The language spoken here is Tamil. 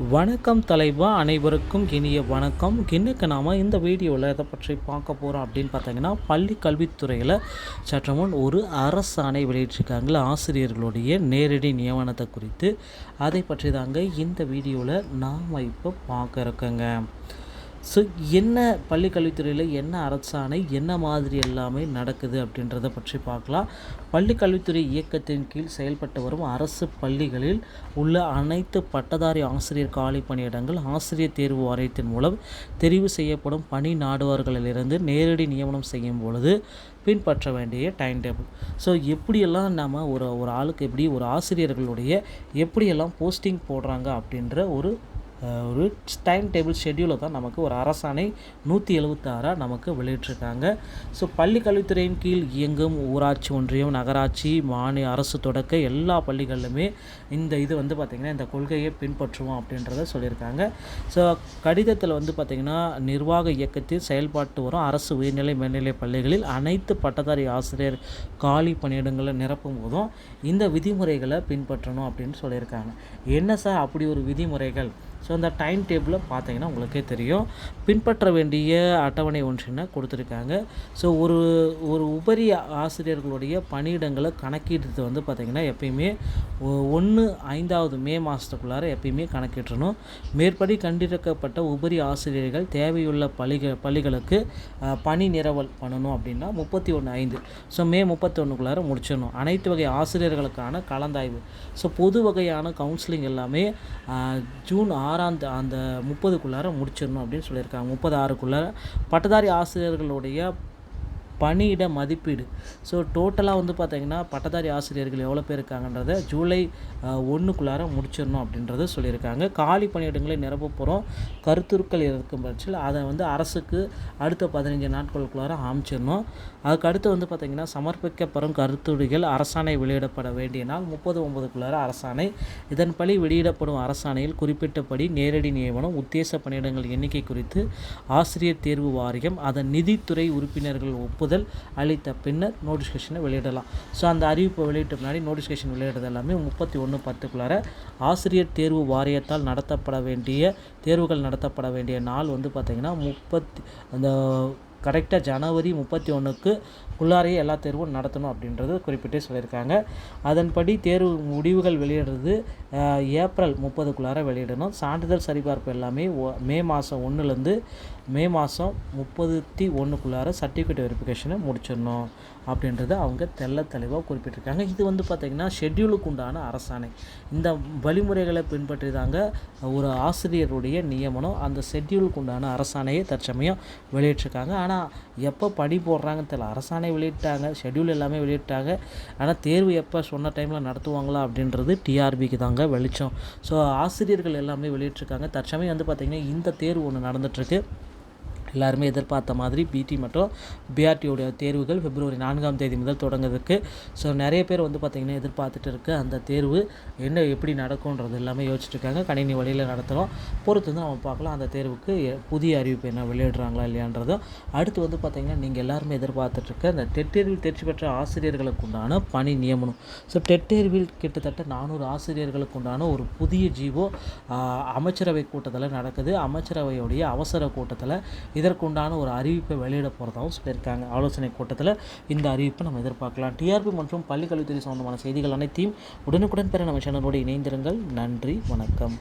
வணக்கம் தலைவா அனைவருக்கும் இனிய வணக்கம். இன்னைக்கு நாம் இந்த வீடியோவில் எதை பற்றி பார்க்க போகிறோம் அப்படின்னு பார்த்தீங்கன்னா பள்ளி கல்வித்துறையில் சற்று முன் ஒரு அரசாணை வெளியிட்டிருக்காங்கள ஆசிரியர்களுடைய நேரடி நியமனத்தை குறித்து. அதை பற்றி தாங்க இந்த வீடியோவில் நாம் இப்போ பார்க்க இருக்கோங்க. ஸோ என்ன பள்ளிக்கல்வித்துறையில் என்ன அரசாணை என்ன மாதிரி எல்லாமே நடக்குது அப்படின்றத பற்றி பார்க்கலாம். பள்ளிக்கல்வித்துறை இயக்கத்தின் கீழ் செயல்பட்டு வரும் அரசு பள்ளிகளில் உள்ள அனைத்து பட்டதாரி ஆசிரியர் காலி பணியிடங்கள் ஆசிரியர் தேர்வு வாரியத்தின் மூலம் தெரிவு செய்யப்படும் பணி நாடுவார்களிலிருந்து நேரடி நியமனம் செய்யும் பொழுது பின்பற்ற வேண்டிய டைம் டேபிள் ஸோ எப்படியெல்லாம் நம்ம ஒரு ஒரு ஆளுக்கு எப்படி ஒரு ஆசிரியர்களுடைய எப்படியெல்லாம் போஸ்டிங் போடுறாங்க அப்படின்ற ஒரு ஒரு டைம் டேபிள் ஷெட்யூலை தான் நமக்கு ஒரு அரசாணை நூற்றி எழுபத்தாறாக நமக்கு வெளியிட்டிருக்காங்க. ஸோ பள்ளி கல்வித்துறையின் கீழ் இயங்கும் ஊராட்சி ஒன்றியம் நகராட்சி மாநில அரசு தொடக்க எல்லா பள்ளிகளிலுமே இந்த இது வந்து பார்த்திங்கன்னா இந்த கொள்கையை பின்பற்றுவோம் அப்படின்றத சொல்லியிருக்காங்க. ஸோ கடிதத்தில் வந்து பார்த்திங்கன்னா நிர்வாக இயக்கத்தில் செயல்பாட்டு வரும். அரசு உயர்நிலை மேல்நிலை பள்ளிகளில் அனைத்து பட்டதாரி ஆசிரியர் காலி பணியிடங்களை நிரப்பும் போதும் இந்த விதிமுறைகளை பின்பற்றணும் அப்படின்னு சொல்லியிருக்காங்க. என்ன சார் அப்படி ஒரு விதிமுறைகள்? ஸோ அந்த டைம் டேபிளில் பார்த்தீங்கன்னா உங்களுக்கே தெரியும். பின்பற்ற வேண்டிய அட்டவணை ஒன்றினை கொடுத்துருக்காங்க. ஸோ ஒரு ஒரு உபரி ஆசிரியர்களுடைய பணியிடங்களை கணக்கிடுறது வந்து பார்த்திங்கன்னா எப்பயுமே ஒன்று ஐந்தாவது மே மாதத்துக்குள்ளார எப்பயுமே கணக்கிட்டுறணும். மேற்படி கண்டிருக்கப்பட்ட உபரி ஆசிரியர்கள் தேவையுள்ள பள்ளிக பள்ளிகளுக்கு பணி நிரவல் பண்ணணும் அப்படின்னா முப்பத்தி ஒன்று ஐந்து. ஸோ மே முப்பத்தி ஒன்றுக்குள்ளார முடிச்சிடணும். அனைத்து வகை ஆசிரியர்களுக்கான கலந்தாய்வு. ஸோ பொது வகையான கவுன்சிலிங் எல்லாமே ஜூன் ஜூன் ஆறாம் அந்த முப்பதுக்குள்ளார முடிச்சிடணும் அப்படின்னு சொல்லியிருக்காங்க. முப்பது ஆறுக்குள்ளார பட்டதாரி ஆசிரியர்களுடைய பணியிட மதிப்பீடு. ஸோ டோட்டலாக வந்து பார்த்தீங்கன்னா பட்டதாரி ஆசிரியர்கள் எவ்வளோ பேர் இருக்காங்கன்றத ஜூலை ஒன்றுக்குள்ளார முடிச்சிடணும் அப்படின்றத சொல்லியிருக்காங்க. காலி பணியிடங்களை நிரப்ப போகிறோம் கருத்துருக்கள் இருக்கும் பட்சத்தில் அதை வந்து அரசுக்கு அடுத்த பதினஞ்சு நாட்களுக்குள்ளார அமைச்சிடணும். அதுக்கு அடுத்து வந்து பார்த்திங்கன்னா சமர்ப்பிக்கப்படும் கருத்துரைகள் அரசாணை வெளியிடப்பட வேண்டிய நாள் முப்பது ஒன்பதுக்குள்ளார அரசாணை. இதன்படி வெளியிடப்படும் அரசாணையில் குறிப்பிட்டபடி நேரடி நியமனம் உத்தேச பணியிடங்கள் எண்ணிக்கை குறித்து ஆசிரியர் தேர்வு வாரியம் அதன் நிதித்துறை உறுப்பினர்கள் ஒப்புதல் அளித்த பின்னர் நோட்டிஃபிகேஷனை வெளியிடலாம். ஸோ அந்த அறிவிப்பை வெளியிட்ட முன்னாடி நோட்டிஃபிகேஷன் வெளியிடுறது எல்லாமே முப்பத்தி ஒன்று பத்துக்குள்ளார ஆசிரியர் தேர்வு வாரியத்தால் நடத்தப்பட வேண்டிய தேர்வுகள் நடத்தப்பட வேண்டிய நாள் வந்து பார்த்திங்கன்னா முப்பத்தி அந்த கரெக்டாக ஜனவரி முப்பத்தி ஒன்றுக்கு உள்ளாரையே எல்லா தேர்வும் நடத்தணும் அப்படின்றது குறிப்பிட்டே சொல்லியிருக்காங்க. அதன்படி தேர்வு முடிவுகள் வெளியிடுறது ஏப்ரல் முப்பதுக்குள்ளார வெளியிடணும். சான்றிதழ் சரிபார்ப்பு எல்லாமே ஒ- மே மாதம் ஒன்றுலேருந்து மே மாதம் முப்பத்தி ஒன்றுக்குள்ளார சர்டிஃபிகேட் வெரிஃபிகேஷனை முடிச்சிடணும். அப்படின்றத அவங்க தெள்ள தெளிவாக குறிப்பிட்டிருக்காங்க. இது வந்து பார்த்திங்கன்னா ஷெட்யூலுக்கு உண்டான அரசாணை. இந்த வழிமுறைகளை பின்பற்றி தாங்க ஒரு ஆசிரியருடைய நியமனம். அந்த ஷெட்யூலுக்கு உண்டான அரசாணையை தற்சமயம் வெளியிட்டிருக்காங்க. ஆனால் எப்போ பணி போடுறாங்கன்னு தெரியல. அரசாணை வெளியிட்டாங்க ஷெட்யூல் எல்லாமே வெளியிட்டாங்க. ஆனால் தேர்வு எப்போ சொன்ன டைமில் நடத்துவாங்களா அப்படின்றது டிஆர்பிக்கு தாங்க வெளிச்சம். ஸோ ஆசிரியர்கள் எல்லாமே வெளியிட்டிருக்காங்க. தற்சமயம் வந்து பார்த்திங்கன்னா இந்த தேர்வு ஒன்று நடந்துகிட்ருக்கு எல்லாருமே எதிர்பார்த்த மாதிரி பிடி மற்றும் பிஆர்டியோடைய தேர்வுகள் பிப்ரவரி நான்காம் தேதி முதல் தொடங்குறதுக்கு. ஸோ நிறைய பேர் வந்து பார்த்திங்கன்னா எதிர்பார்த்துட்டு இருக்கு அந்த தேர்வு என்ன எப்படி நடக்கும்ன்றது எல்லாமே யோசிச்சுட்ருக்காங்க கணினி வழியில் நடத்தணும் பொறுத்து வந்து நம்ம பார்க்கலாம் அந்த தேர்வுக்கு புதிய அறிவிப்பு என்ன வெளியிடுறாங்களா இல்லையான்றதும். அடுத்து வந்து பார்த்திங்கன்னா நீங்கள் எல்லாருமே எதிர்பார்த்துட்ருக்க அந்த டெட் தேர்வில் தேர்ச்சி பெற்ற ஆசிரியர்களுக்கு உண்டான பணி நியமனம். ஸோ டெட் தேர்வில் கிட்டத்தட்ட நானூறு ஆசிரியர்களுக்கு உண்டான ஒரு புதிய ஜீவோ அமைச்சரவை கூட்டத்தில் நடக்குது. அமைச்சரவையுடைய அவசர கூட்டத்தில் இதற்குண்டான ஒரு அறிவிப்பை வெளியிட போகிறதாகவும் சொல்லியிருக்காங்க. ஆலோசனை கூட்டத்தில் இந்த அறிவிப்பை நம்ம எதிர்பார்க்கலாம். டிஆர்பி மற்றும் பள்ளிக்கல்வித்துறை சம்பந்தமான செய்திகள் அனைத்தையும் உடனுக்குடன் பெற நம்ம சேனலோடு இணைந்திருங்கள். நன்றி வணக்கம்.